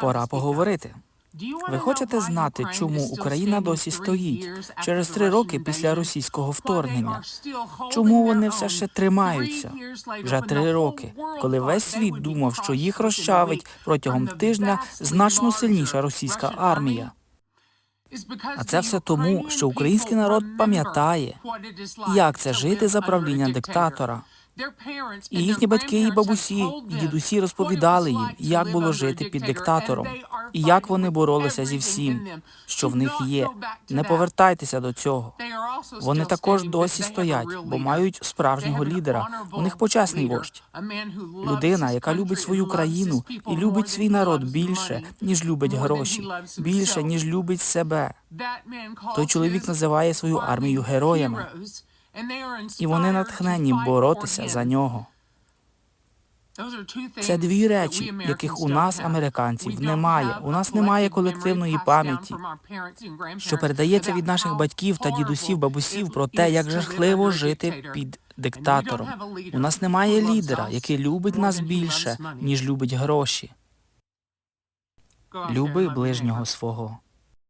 Пора поговорити. Ви хочете знати, чому Україна досі стоїть через три роки після російського вторгнення? Чому вони все ще тримаються? Вже три роки, коли весь світ думав, що їх розчавить протягом тижня значно сильніша російська армія. А це все тому, що український народ пам'ятає, як це жити за правління диктатора. І їхні батьки і бабусі, і дідусі розповідали їм, як було жити під диктатором, і як вони боролися зі всім, що в них є. Не повертайтеся до цього. Вони також досі стоять, бо мають справжнього лідера. У них почесний вождь. Людина, яка любить свою країну і любить свій народ більше, ніж любить гроші, більше, ніж любить себе. Той чоловік називає свою армію героями. І вони натхнені боротися за нього. Це дві речі, яких у нас, американців, немає. У нас немає колективної пам'яті, що передається від наших батьків та дідусів, бабусів про те, як жахливо жити під диктатором. У нас немає лідера, який любить нас більше, ніж любить гроші. Люби ближнього свого.